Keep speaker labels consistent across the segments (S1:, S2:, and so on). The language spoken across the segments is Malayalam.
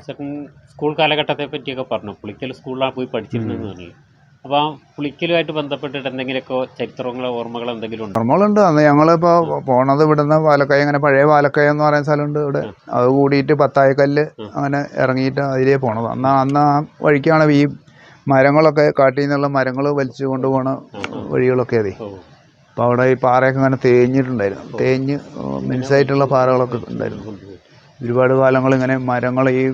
S1: ചേട്ടൻ സ്കൂൾ കാലഘട്ടത്തെ പറ്റിയൊക്കെ പറഞ്ഞു. പുളിക്കൽ സ്കൂളിലാണ് പോയി പഠിച്ചിരുന്നതെന്ന് പറഞ്ഞു. അപ്പോൾ ആ പുളിക്കലുമായിട്ട് ബന്ധപ്പെട്ടിട്ട് എന്തെങ്കിലുമൊക്കെ ചരിത്രങ്ങളോ ഓർമ്മകളോ എന്തെങ്കിലും ഉണ്ടോ?
S2: ഓർമ്മകളുണ്ട്. അന്ന് ഞങ്ങളിപ്പോൾ പോണത് ഇവിടുന്ന് പാലക്കയ അങ്ങനെ പഴയ പാലക്കയ എന്ന് പറയുന്ന സ്ഥലമുണ്ട് ഇവിടെ. അത് കൂടിയിട്ട് പത്തായക്കല്ല് അങ്ങനെ ഇറങ്ങിയിട്ട് അതിലേ പോണത്. അന്ന് അന്ന് ആ വഴിക്കാണ് ഈ മരങ്ങളൊക്കെ കാട്ടിൽ നിന്നുള്ള മരങ്ങൾ വലിച്ചു കൊണ്ടുപോണ വഴികളൊക്കെ അതെ
S1: അപ്പൊ
S2: അപ്പോൾ അവിടെ ഈ പാറയൊക്കെ അങ്ങനെ തേഞ്ഞിട്ടുണ്ടായിരുന്നു. തേഞ്ഞ് മിൻസായിട്ടുള്ള പാറകളൊക്കെ ഉണ്ടായിരുന്നു. ഒരുപാട് കാലങ്ങൾ ഇങ്ങനെ മരങ്ങൾ ഈ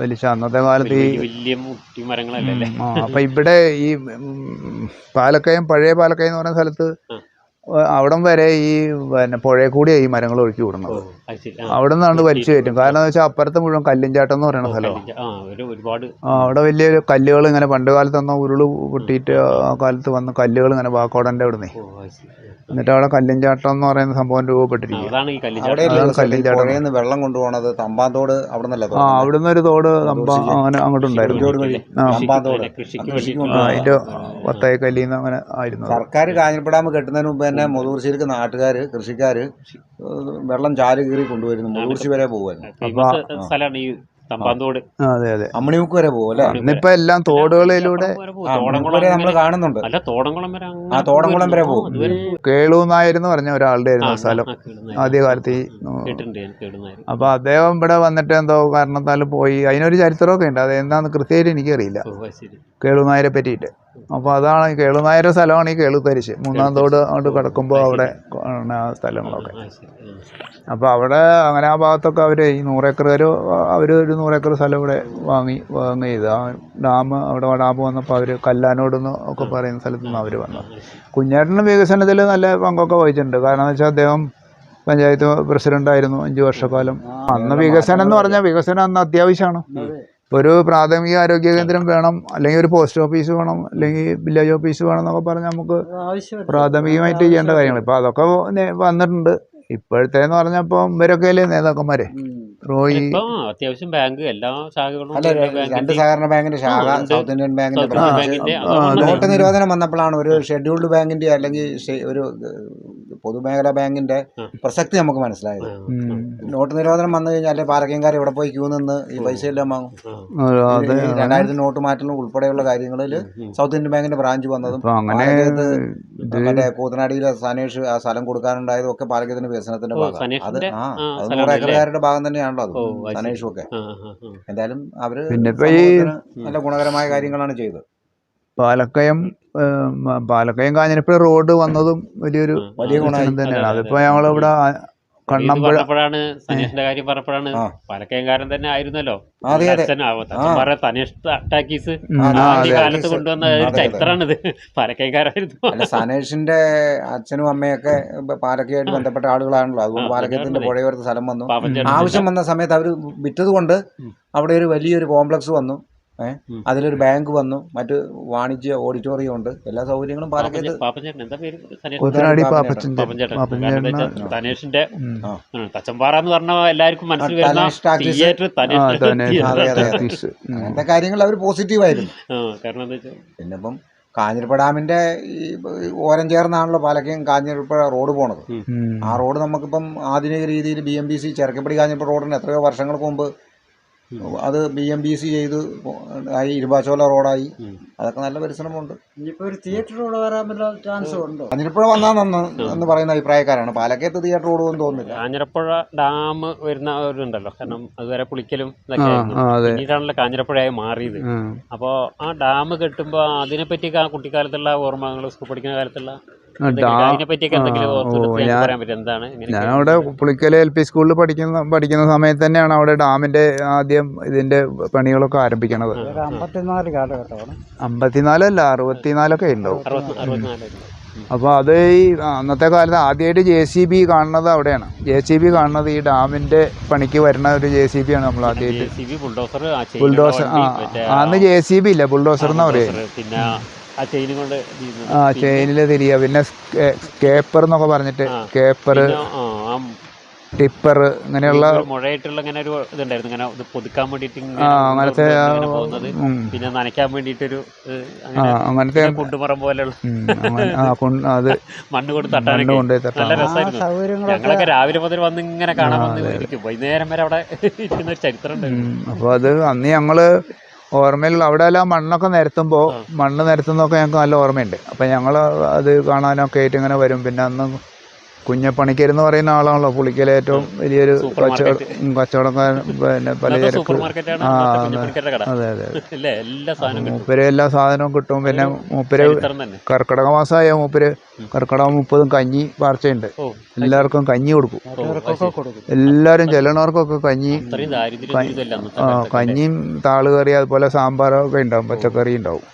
S2: വലിച്ച അന്നത്തെ കാലത്ത് ഈ
S1: വലിയ മുട്ടി മരങ്ങളല്ലേ?
S2: ആ അപ്പം ഇവിടെ ഈ പാലക്കയം പഴയ പാലക്കയം എന്ന് പറയുന്ന സ്ഥലത്ത്. അവിടം വരെ ഈ പിന്നെ പുഴയിൽ കൂടിയാണ് ഈ മരങ്ങൾ ഒഴുക്കി വിടുന്നത്. അവിടെ നിന്നാണ് വലിച്ചു കയറ്റും കാരണം എന്ന് വെച്ചാൽ അപ്പുറത്ത് മുഴുവൻ കല്ലിൻചാട്ടം എന്ന് പറയുന്ന സ്ഥലമാണ് അവിടെ വലിയൊരു കല്ലുകൾ ഇങ്ങനെ പണ്ട് കാലത്ത് അന്ന് ഉരുൾ പൊട്ടിയിട്ട് ആ കാലത്ത് വന്ന കല്ലുകൾ ഇങ്ങനെ വാക്കോടന്റെ അവിടെ നിന്ന്
S1: ഓ അത് ശരി.
S2: എന്നിട്ട് അവിടെ കല്ലിൻചാട്ടം എന്ന് പറയുന്ന സംഭവം രൂപപ്പെട്ടിരിക്കും
S1: അതാണ് ഈ
S3: വെള്ളം കൊണ്ടുപോകണത് തമ്പാന്തോട് അവിടെ നിന്നല്ല
S2: ആ അവിടുന്ന് ഒരു തോട് തമ്പ അങ്ങനെ അങ്ങോട്ടുണ്ടായിരുന്നു
S1: കൃഷിക്ക് വേണ്ടി
S2: അങ്ങനെ ആയിരുന്നു
S3: സർക്കാർ കാഞ്ഞിരപ്പ ഡാം കെട്ടുന്നതിന് മുമ്പ് തന്നെ മുതൂർശ്ശേരിക്ക് നാട്ടുകാര് കൃഷിക്കാർ വെള്ളം ചാൽ കീറി കൊണ്ടുവരുന്നു. മുതൂർശ്ശി വരെ പോകുമായിരുന്നു
S1: സ്ഥലമാണ് ഈ തമ്പാന്തോട്.
S2: അതെ അതെ.
S3: അമ്മണിമുക്ക് വരെ പോകും അല്ലേ?
S2: ഇന്നിപ്പോ എല്ലാം തോടുകളിലൂടെ
S3: നമ്മൾ കാണുന്നുണ്ട്.
S1: അല്ല തോടംകുളം വരെ
S3: ആ, തോടംകുളം വരെ പോകും.
S2: കേളു നായർ എന്ന് പറഞ്ഞ ഒരാളുടെ ആയിരുന്നു സ്ഥലം. ആദ്യകാലത്ത് ഈ അപ്പൊ അദ്ദേഹം ഇവിടെ വന്നിട്ട് എന്തോ കാരണത്താൽ പോയി. അതിനൊരു ചരിത്രമൊക്കെ ഉണ്ട്. അത് എന്താന്ന് കൃത്യമായിട്ട് എനിക്കറിയില്ല. കേളു നായരെ പറ്റിയിട്ട്. അപ്പോൾ അതാണ് കേളു നായരുടെ സ്ഥലമാണ് ഈ കേളു തരിശ് മൂന്നാം തോട് അങ്ങോട്ട് കിടക്കുമ്പോൾ അവിടെ ആ സ്ഥലങ്ങളൊക്കെ.
S1: അപ്പൊ
S2: അപ്പോൾ അവിടെ അങ്ങനെ ആ ഭാഗത്തൊക്കെ അവർ ഈ നൂറേക്കർ അവർ ഒരു നൂറേക്കർ സ്ഥലം ഇവിടെ വാങ്ങി വാങ്ങി ചെയ്ത്. ആ ഡാം അവിടെ ഡാം വന്നപ്പോൾ അവർ കല്ലാനോടെന്ന് ഒക്കെ പറയുന്ന സ്ഥലത്തു നിന്ന് അവർ വന്നത് കുഞ്ഞേട്ടന്റെ വികസനത്തിൽ നല്ല പങ്കൊക്കെ വഹിച്ചിട്ടുണ്ട്. കാരണം എന്ന് വെച്ചാൽ അദ്ദേഹം പഞ്ചായത്ത് പ്രസിഡന്റായിരുന്നു അഞ്ച് വർഷക്കാലം. അന്ന് വികസനം എന്ന് പറഞ്ഞാൽ വികസനം അന്ന് അത്യാവശ്യമാണ്. ഒരു പ്രാഥമിക ആരോഗ്യ കേന്ദ്രം വേണം അല്ലെങ്കിൽ ഒരു പോസ്റ്റ് ഓഫീസ് വേണം അല്ലെങ്കിൽ വില്ലേജ് ഓഫീസ് വേണം എന്നൊക്കെ പറഞ്ഞാൽ നമുക്ക് പ്രാഥമികമായിട്ട് ചെയ്യേണ്ട കാര്യങ്ങൾ. ഇപ്പോൾ അതൊക്കെ വന്നിട്ടുണ്ട്. ഇപ്പോഴത്തേന്ന് പറഞ്ഞപ്പോ ഇപ്പോൾ ഇവരൊക്കെ അല്ലേ നേതാക്കന്മാരെ റോയി
S1: ഇപ്പൊ അത്യാവശ്യം ബാങ്ക് എല്ലാ ശാഖകളും
S3: രണ്ട് സഹകരണ ബാങ്കിന്റെ ശാഖ സൗത്ത് ഇന്ത്യൻ ബാങ്കിന്റെ നോട്ട് നിരോധനം വന്നപ്പോഴാണ് ഒരു ഷെഡ്യൂൾഡ് ബാങ്കിന്റെ അല്ലെങ്കിൽ ഒരു പൊതുമേഖലാ ബാങ്കിന്റെ പ്രസക്തി നമുക്ക് മനസ്സിലായത്. നോട്ട് നിരോധനം വന്നു കഴിഞ്ഞാൽ പാലക്കയംകാർ ഇവിടെ പോയി ക്യൂ നിന്ന് ഈ പൈസ എല്ലാം വാങ്ങും. രണ്ടായിരത്തി നോട്ട് മാറ്റലും ഉൾപ്പെടെയുള്ള കാര്യങ്ങളിൽ സൗത്ത് ഇന്ത്യൻ ബാങ്കിന്റെ ബ്രാഞ്ച് വന്നതും
S2: അങ്ങനെ
S3: മറ്റേ കൂത്തനാടിയിലെ സനേഷ് ആ സ്ഥലം കൊടുക്കാനുണ്ടായതും ഒക്കെ പാലക്കയത്തിന്റെ വികസനത്തിന്റെ ഭാഗം അത് ആ അത് ഭാഗം തന്നെയാണല്ലോ അത്. സനേഷും ഒക്കെ. എന്തായാലും അവർ നല്ല ഗുണകരമായ കാര്യങ്ങളാണ് ചെയ്തത്.
S2: പാലക്കയം പാലക്കയം കാഞ്ഞിരപ്പുഴ റോഡ് വന്നതും വലിയൊരു
S3: വലിയ ഗുണം
S2: തന്നെയാണ്
S1: അതെ, അതെ.
S2: അതിപ്പോ ഞങ്ങളിവിടെ ആ
S1: ഇത്
S2: കണ്ണമ്പുഴ
S1: പറഞ്ഞപ്പോഴാണ് സനീഷിന്റെ കാര്യം പറഞ്ഞപ്പോഴാണ് പാലക്കയംകാരൻ തന്നെ ആയിരുന്നല്ലോ. തനീഷ് കാലത്ത് കൊണ്ടുവന്ന. ചരിത്രമാണിത്. പാലക്കയംകാരായിരുന്നു
S3: സനേഷിന്റെ അച്ഛനും അമ്മയൊക്കെ പാലക്കയായിട്ട് ബന്ധപ്പെട്ട ആളുകളാണല്ലോ. അതുകൊണ്ട് പാലക്കയത്തിന്റെ. പുഴയോരത്ത് സ്ഥലം വന്നു. ആവശ്യം വന്ന സമയത്ത് അവർ വിറ്റത് കൊണ്ട് അവിടെ ഒരു വലിയൊരു കോംപ്ലക്സ് വന്നു. അതിലൊരു ബാങ്ക് വന്നു. മറ്റ് വാണിജ്യ ഓഡിറ്റോറിയം ഉണ്ട്. എല്ലാ സൗകര്യങ്ങളും
S1: പാലക്കാട്
S3: പാലക്കയത്ത്
S1: തനേഷിന്റെ. തച്ചമ്പാറ എന്ന് പറഞ്ഞാൽ എല്ലാവർക്കും മനസ്സിൽ.
S3: അങ്ങനത്തെ കാര്യങ്ങൾ അവർ പോസിറ്റീവായിരുന്നു
S1: ആ, കാരണം എന്താ വെച്ചാൽ
S3: പിന്നെ ഇപ്പം കാഞ്ഞിരപ്പുഴ ഡാമിന്റെ ഈ ഓരം ചേർന്നാണല്ലോ പാലക്കയം കാഞ്ഞിരപ്പുഴ റോഡ് പോണത്. ആ റോഡ് നമുക്കിപ്പം ആധുനിക രീതിയിൽ B M B C Cherukkappadi Kanjirappuzha റോഡിന് എത്രയോ വർഷങ്ങൾക്ക് മുമ്പ് അത് ബി എം ബി സി ചെയ്ത് ആയി ഇരുപാച്ചോല റോഡായി. അതൊക്കെ നല്ല പരിശ്രമമുണ്ട്.
S4: അഞ്ഞിരപ്പുഴ ഒരു തിയേറ്റർ വരാൻ വല്ല ചാൻസ് ഉണ്ടോ?
S3: കാഞ്ഞിരപ്പുഴ വന്നാൽ നന്ന് എന്ന് പറയുന്ന അഭിപ്രായക്കാരാണ്. പാലക്കയത്ത് തിയേറ്റർ റോഡ് എന്ന് തോന്നുന്നില്ല.
S1: കാഞ്ഞിരപ്പുഴ ഡാം വരുന്ന ഒരു ഉണ്ടല്ലോ കാരണം അതുവരെ പുളിക്കലും
S2: ആ,
S1: ഇതൊക്കെ പിന്നീടാണല്ലോ കാഞ്ഞിരപ്പുഴയായി മാറിയത്.
S2: അപ്പോ
S1: അപ്പോൾ ആ ഡാം കെട്ടുമ്പോൾ അതിനെപ്പറ്റി ആ കുട്ടിക്കാലത്തുള്ള ഓർമ്മകൾ സ്കൂൾ പഠിക്കുന്ന കാലത്തുള്ള
S2: ഞാൻ- അവിടെ പുളിക്കല എൽ പി സ്കൂളിൽ പഠിക്കുന്ന പഠിക്കുന്ന സമയത്ത് തന്നെയാണ് അവിടെ ഡാമിന്റെ ആദ്യം ഇതിന്റെ പണികളൊക്കെ ആരംഭിക്കണത്. അമ്പത്തിനാലല്ല അറുപത്തിനാലൊക്കെ ഉണ്ടാവും അപ്പോൾ അത് ഈ അന്നത്തെ കാലത്ത് ആദ്യമായിട്ട് ജെ സി ബി കാണുന്നത് അവിടെയാണ്. ജെ സി ബി കാണുന്നത് ഈ ഡാമിന്റെ പണിക്ക് വരുന്ന ഒരു ജെ സി ബി ആണ് നമ്മൾ ആദ്യമായിട്ട്.
S1: ബുൾഡോസർ ആ ചെയിൻ
S2: ബുൾഡോസർ ആ അന്ന് ജെ സി ബി ഇല്ല ബുൾഡോസർ എന്നാ പറയുന്നത്
S1: പിന്നെ ആ
S2: ചെയിനിൽ തിരിയുക പിന്നെ കേപ്പർ എന്നൊക്കെ പറഞ്ഞിട്ട്. കേപ്പർ ടിപ്പർ ഇങ്ങനെയുള്ള
S1: ഒരു മുഴയായിട്ടുള്ള ഇങ്ങനെ ഒരു ഇതുണ്ടായിരുന്നു. ഇങ്ങനെ ഇത് പൊതുക്കാൻ വേണ്ടിയിട്ട്
S2: ആ അങ്ങനത്തെ
S1: പിന്നെ നനയ്ക്കാൻ വേണ്ടിയിട്ടൊരു
S2: അങ്ങനത്തെ
S1: കുണ്ടുമറം പോലെയുള്ള
S2: ഉം, ആ കൊണ്ട് അത്
S1: മണ്ണ് തട്ടാനൊക്കെ നല്ല രസമായിരുന്നു ഞങ്ങളൊക്കെ രാവിലെ മുതൽ വന്ന് ഇങ്ങനെ കാണാൻ വന്ന് വൈകുന്നേരം വരെ അവിടെ ഇരിക്കുന്ന ഒരു ചരിത്രം ഉണ്ടായിരുന്നു
S2: അപ്പോൾ അത് അന്ന് ഞങ്ങൾ ഓർമ്മയിലുള്ള അവിടെ എല്ലാം മണ്ണൊക്കെ നിരത്തുമ്പോൾ മണ്ണ് നിരത്തുന്നതൊക്കെ ഞങ്ങൾക്ക് നല്ല ഓർമ്മയുണ്ട്. അപ്പം ഞങ്ങൾ അത് കാണാനൊക്കെ ആയിട്ട് ഇങ്ങനെ വരും. പിന്നെ അന്ന് കുഞ്ഞപ്പണിക്കരെന്ന് പറയുന്ന ആളാണല്ലോ പുളിക്കലെ ഏറ്റവും വലിയൊരു കച്ചവടം കച്ചവടക്കാരൻ പിന്നെ പലചരക്ക് ആ, അതെ.
S1: കട.
S2: അതെ അതെ
S1: അല്ലേ എല്ലാ സാധനവും കിട്ടും.
S2: മൂപ്പര് എല്ലാ സാധനവും കിട്ടും. പിന്നെ മൂപ്പര് കർക്കിടക മാസമായ മൂപ്പര് കർക്കിടക മുപ്പതും കഞ്ഞി പാർച്ചയുണ്ട്. എല്ലാവർക്കും കഞ്ഞി കൊടുക്കും. എല്ലാവരും ചെല്ലണവർക്കൊക്കെ കഞ്ഞി? കഞ്ഞിയും താളുകറി അതുപോലെ സാമ്പാറൊക്കെ ഉണ്ടാവും പച്ചക്കറി ഉണ്ടാവും.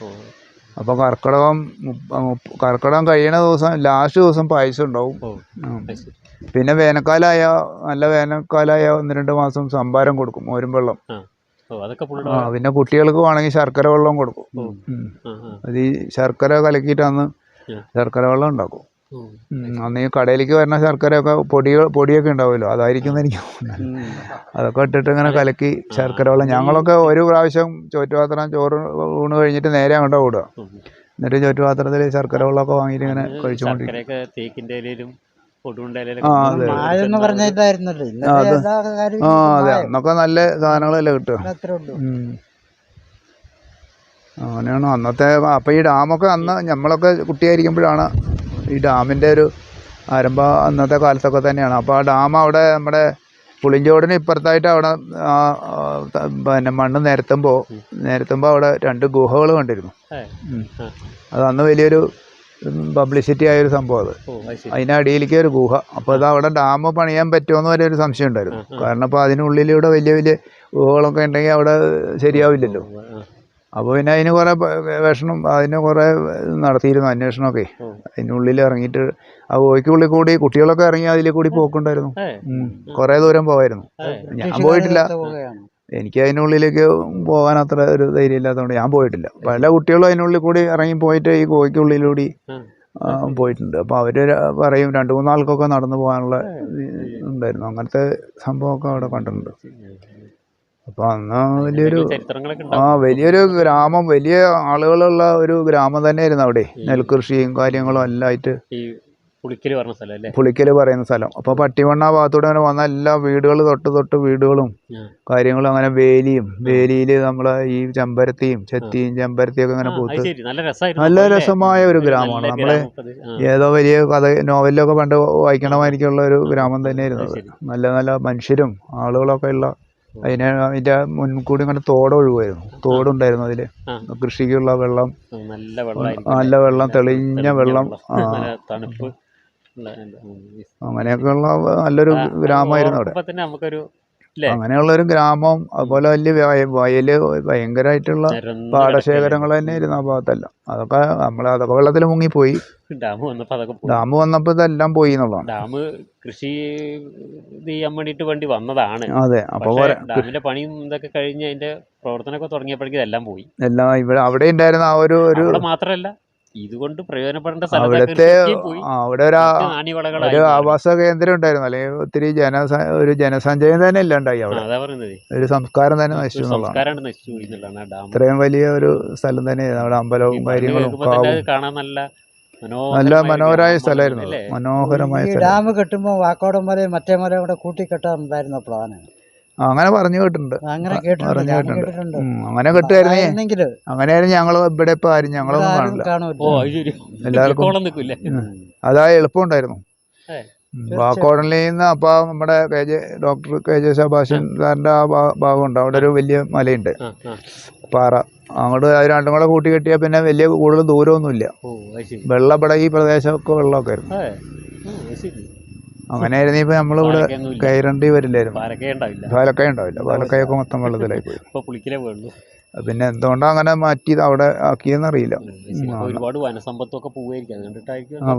S2: അപ്പോൾ കർക്കിടകം കർക്കിടകം കഴിയണ ദിവസം ലാസ്റ്റ് ദിവസം പായസം ഉണ്ടാവും. പിന്നെ വേനൽക്കാലമായ നല്ല വേനൽക്കാലമായ ഒന്ന് രണ്ട് മാസം സംഭാരം കൊടുക്കും മോരും വെള്ളം
S1: ആ.
S2: പിന്നെ കുട്ടികൾക്ക് വേണമെങ്കിൽ ശർക്കര വെള്ളം കൊടുക്കും. അത് ഈ ശർക്കര
S1: കലക്കിയിട്ടാണ്
S2: ശർക്കര വെള്ളം ഉണ്ടാക്കും. അന്ന് ഈ കടയിലേക്ക് വരുന്ന ശർക്കരയൊക്കെ പൊടികൾ പൊടിയൊക്കെ ഉണ്ടാവുമല്ലോ. അതായിരിക്കും എനിക്ക് അതൊക്കെ ഇട്ടിട്ട് ഇങ്ങനെ കലക്കി ശർക്കര വെള്ളം ഞങ്ങളൊക്കെ ഒരു പ്രാവശ്യം ചോറ്റുപാത്രം ചോറ് ഊണ് കഴിഞ്ഞിട്ട് നേരെ അങ്ങോട്ട് ഓടുക. എന്നിട്ട് ചോറ്റുപാത്രത്തിൽ ശർക്കര വെള്ളമൊക്കെ വാങ്ങിയിട്ട് ഇങ്ങനെ കഴിച്ചുകൊണ്ടിരിക്കും. ആ, അതെ. അന്നൊക്കെ നല്ല സാധനങ്ങളല്ലേ കിട്ടുക.
S4: അത്രേ ഉള്ളൂ.
S2: ഉം. അങ്ങനെയാണ്. അന്നത്തെ അപ്പം ഈ ഡാമൊക്കെ അന്ന് നമ്മളൊക്കെ കുട്ടിയായിരിക്കുമ്പോഴാണ് ഈ ഡാമിന്റെ ഒരു ആരംഭ അന്നത്തെ കാലത്തൊക്കെ തന്നെയാണ്. അപ്പോൾ ആ ഡാം അവിടെ നമ്മുടെ പുളിഞ്ചോടിന് ഇപ്പുറത്തായിട്ട് അവിടെ പിന്നെ മണ്ണ് നേരത്തുമ്പോൾ നേരത്തുമ്പോൾ അവിടെ രണ്ട് ഗുഹകൾ കണ്ടിരുന്നു. അത് അന്ന് വലിയൊരു പബ്ലിസിറ്റി ആയൊരു സംഭവം അത്. അതിനടിയിലേക്ക് ഒരു ഗുഹ. അപ്പോൾ അത് അവിടെ ഡാം പണിയാൻ പറ്റുമെന്ന് വരെ ഒരു സംശയം ഉണ്ടായിരുന്നു. കാരണം അപ്പോൾ അതിനുള്ളിലൂടെ വലിയ വലിയ ഗുഹകളൊക്കെ ഉണ്ടെങ്കിൽ അവിടെ ശരിയാവില്ലല്ലോ. അപ്പോൾ പിന്നെ അതിന് കുറേ വേഷണം അതിന് കുറേ നടത്തിയിരുന്നു അന്വേഷണമൊക്കെ. അതിനുള്ളിൽ ഇറങ്ങിയിട്ട് ആ ഗുഹയ്ക്കുള്ളിൽ കൂടി കുട്ടികളൊക്കെ ഇറങ്ങി അതിൽ കൂടി പോക്കുണ്ടായിരുന്നു. കുറേ ദൂരം
S1: പോവായിരുന്നു.
S2: ഞാൻ പോയിട്ടില്ല. എനിക്ക് അതിനുള്ളിലേക്ക് പോകാൻ അത്ര ഒരു ധൈര്യം ഇല്ലാത്തതുകൊണ്ട് ഞാൻ പോയിട്ടില്ല. പല കുട്ടികളും അതിനുള്ളിൽ കൂടി ഇറങ്ങി പോയിട്ട് ഈ.
S1: ആ,
S2: പോയിട്ടുണ്ട്. അപ്പോൾ അവർ പറയും രണ്ട് മൂന്നാൾക്കൊക്കെ നടന്നു പോകാനുള്ള ഉണ്ടായിരുന്നു. അങ്ങനത്തെ സംഭവമൊക്കെ അവിടെ കണ്ടിട്ടുണ്ട്. അപ്പോൾ അന്ന് വലിയൊരു ആ വലിയൊരു ഗ്രാമം വലിയ ആളുകളുള്ള ഒരു ഗ്രാമം തന്നെയായിരുന്നു അവിടെ. നെൽകൃഷിയും കാര്യങ്ങളും എല്ലാം ആയിട്ട്
S1: പുളിക്കൽ പറഞ്ഞ സ്ഥലം അല്ലേ?
S2: പറയുന്ന സ്ഥലം. അപ്പൊ പട്ടിമണ്ണ ഭാഗത്തൂടെ അങ്ങനെ വന്ന എല്ലാ വീടുകൾ തൊട്ട് തൊട്ട് വീടുകളും കാര്യങ്ങളും അങ്ങനെ വേലിയും വേലിയിൽ നമ്മളെ ഈ ചെമ്പരത്തിയും ചെത്തിയും ചെമ്പരത്തിയും
S1: ഒക്കെ അങ്ങനെ
S2: പൂത്ത്
S1: നല്ല
S2: രസമായ ഒരു ഗ്രാമമാണ്.
S1: നമ്മൾ
S2: ഏതോ വലിയ കഥ നോവലിലൊക്കെ പണ്ട് വായിക്കണമായിരിക്കുള്ള ഒരു ഗ്രാമം തന്നെയായിരുന്നു. നല്ല നല്ല മനുഷ്യരും ആളുകളൊക്കെ ഉള്ള അതിന് അതിന്റെ മുൻകൂടി ഇങ്ങനെ തോടൊഴുകുമായിരുന്നു തോടുണ്ടായിരുന്നു അതിൽ. കൃഷിക്കുള്ള വെള്ളം.
S1: നല്ല വെള്ളം
S2: നല്ല വെള്ളം തെളിഞ്ഞ വെള്ളം.
S1: തണുപ്പ്
S2: അങ്ങനെയൊക്കെയുള്ള നല്ലൊരു ഗ്രാമമായിരുന്നു അവിടെ.
S1: നമുക്കൊരു
S2: അങ്ങനെയുള്ള ഒരു ഗ്രാമം അതുപോലെ വലിയ വയ- വയൽ ഭയങ്കരമായിട്ടുള്ള പാടശേഖരങ്ങൾ തന്നെ ഇരുന്ന ഭാഗത്തല്ല. അതൊക്കെ നമ്മൾ അതൊക്കെ വെള്ളത്തിൽ മുങ്ങിപ്പോയി.
S1: ഡാം വന്നപ്പോ അതൊക്കെ
S2: ഡാം വന്നപ്പോൾ ഇതെല്ലാം പോയി എന്നുള്ളതാണ്.
S1: ഡാം കൃഷി ഇത് ചെയ്യാൻ വേണ്ടിട്ട് വേണ്ടി വന്നതാണ്.
S2: അതെ അപ്പോൾ
S1: ഡാമിന്റെ പണിയും ഇതൊക്കെ കഴിഞ്ഞ് അതിന്റെ പ്രവർത്തനമൊക്കെ തുടങ്ങിയപ്പോഴേക്കും ഇതെല്ലാം പോയി.
S2: എല്ലാം ഇവിടെ അവിടെ ഉണ്ടായിരുന്ന ആ ഒരു ഒരു
S1: അവിടെ മാത്രല്ല. ഇതുകൊണ്ട് പ്രയോജനപ്പെടേണ്ട
S2: അവിടുത്തെ അവിടെ ഒരു ആവാസ കേന്ദ്രം ഉണ്ടായിരുന്നു. അല്ലെങ്കിൽ ഒത്തിരി ജനസ ഒരു ജനസഞ്ചയം തന്നെ ഇല്ലാണ്ടായി അവിടെ.
S1: അതാ പറയുന്നത്
S2: ഒരു സംസ്കാരം തന്നെ നശിച്ചു എന്നുള്ളതാണ്. ഇത്രയും വലിയ ഒരു സ്ഥലം തന്നെ അവിടെ അമ്പലവും കാര്യങ്ങളും
S1: കാണാൻ നല്ല
S2: നല്ല
S1: മനോഹരമായ
S2: സ്ഥലമായിരുന്നു. മനോഹരമായ
S4: ഡാം കെട്ടുമ്പോൾ വാക്കോടം മലയും മറ്റേ മലയും കൂടെ കൂട്ടിക്കെട്ടാറുണ്ടായിരുന്ന പ്ലാന്
S2: ആ, അങ്ങനെ പറഞ്ഞു കേട്ടിട്ടുണ്ട്. പറഞ്ഞു കേട്ടിട്ടുണ്ട്. അങ്ങനെ കിട്ടുമായിരുന്നേ
S4: ആയിരുന്നെങ്കിൽ
S2: അങ്ങനെയായിരുന്നു ഞങ്ങൾ ഇവിടെ ഇപ്പൊ ആരും ഞങ്ങളൊന്നും കാണില്ല. എല്ലാവർക്കും അതാ എളുപ്പമുണ്ടായിരുന്നു. വാക്കോടനിൽ നിന്ന് അപ്പൊ നമ്മുടെ K J doctor K J Shabashan സാറിന്റെ ആ ഭാഗം ഭാഗമുണ്ട്. അവിടെ ഒരു വലിയ മലയുണ്ട്. പാറ. അങ്ങോട്ട് അത് രണ്ടും കൂടെ കൂട്ടി കെട്ടിയാൽ പിന്നെ വലിയ കൂടുതൽ ദൂരമൊന്നുമില്ല. വെള്ളം ഇവിടെ ഈ പ്രദേശമൊക്കെ വെള്ളമൊക്കെ ആയിരുന്നു. അങ്ങനെയായിരുന്നു ഇപ്പൊ നമ്മളിവിടെ. കയറേണ്ടി വരില്ലായിരുന്നു.
S1: പാലക്കയ ഉണ്ടാവില്ല.
S2: പാലക്കായ ഉണ്ടാവില്ല. പാലക്കായൊക്കെ മൊത്തം വെള്ളത്തിലായി പോയി പിന്നെ എന്തുകൊണ്ടാ അങ്ങനെ മാറ്റിയത്? അവിടെ ആക്കിയെന്ന്
S1: അറിയില്ല ഒരുപാട്
S2: വനസമ്പത്തൊക്കെ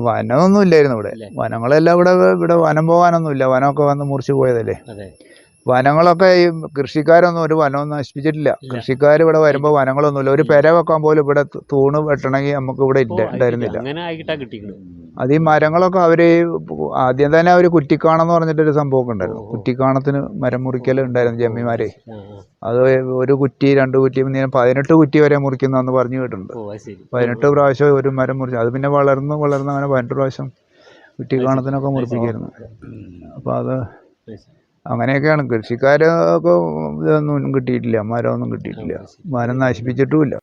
S2: വനമൊന്നും ഇല്ലായിരുന്നു ഇവിടെ. വനങ്ങളെല്ലാം ഇവിടെ ഇവിടെ വനം പോകാനൊന്നും ഇല്ല വനമൊക്കെ വന്ന് മുറിച്ചു പോയതല്ലേ? വനങ്ങളൊക്കെ ഈ കൃഷിക്കാരൊന്നും ഒരു വനമൊന്നും നശിപ്പിച്ചിട്ടില്ല. കൃഷിക്കാർ ഇവിടെ വരുമ്പോൾ വനങ്ങളൊന്നുമില്ല. ഒരു പെര വെക്കാൻ പോലും ഇവിടെ തൂണ് വെട്ടണമെങ്കിൽ നമുക്ക് ഇവിടെ ഇല്ല ഉണ്ടായിരുന്നില്ല. അത് ഈ മരങ്ങളൊക്കെ അവർ ആദ്യം തന്നെ അവർ കുറ്റിക്കാണെന്ന് പറഞ്ഞിട്ടൊരു സംഭവമൊക്കെ ഉണ്ടായിരുന്നു. കുറ്റിക്കാണത്തിന് മരം മുറിക്കൽ ഉണ്ടായിരുന്നു ജമ്മിമാരെ. അത് ഒരു കുറ്റി രണ്ട് കുറ്റി ഇങ്ങനെ പതിനെട്ട് കുറ്റി വരെ മുറിക്കുന്നതെന്ന് പറഞ്ഞു കേട്ടിട്ടുണ്ട്. പതിനെട്ട് പ്രാവശ്യം ഒരു മരം മുറിച്ചു അത് പിന്നെ വളർന്ന് വളർന്ന് അങ്ങനെ പതിനെട്ട് പ്രാവശ്യം കുറ്റിക്കാണത്തിനൊക്കെ മുറിപ്പിക്കായിരുന്നു. അപ്പോൾ അത്. അങ്ങനെയൊക്കെയാണ്. കൃഷിക്കാരൊക്കെ ഇതൊന്നും കിട്ടിയിട്ടില്ല മരമൊന്നും കിട്ടിയിട്ടില്ല. മരം നശിപ്പിച്ചിട്ടുമില്ല.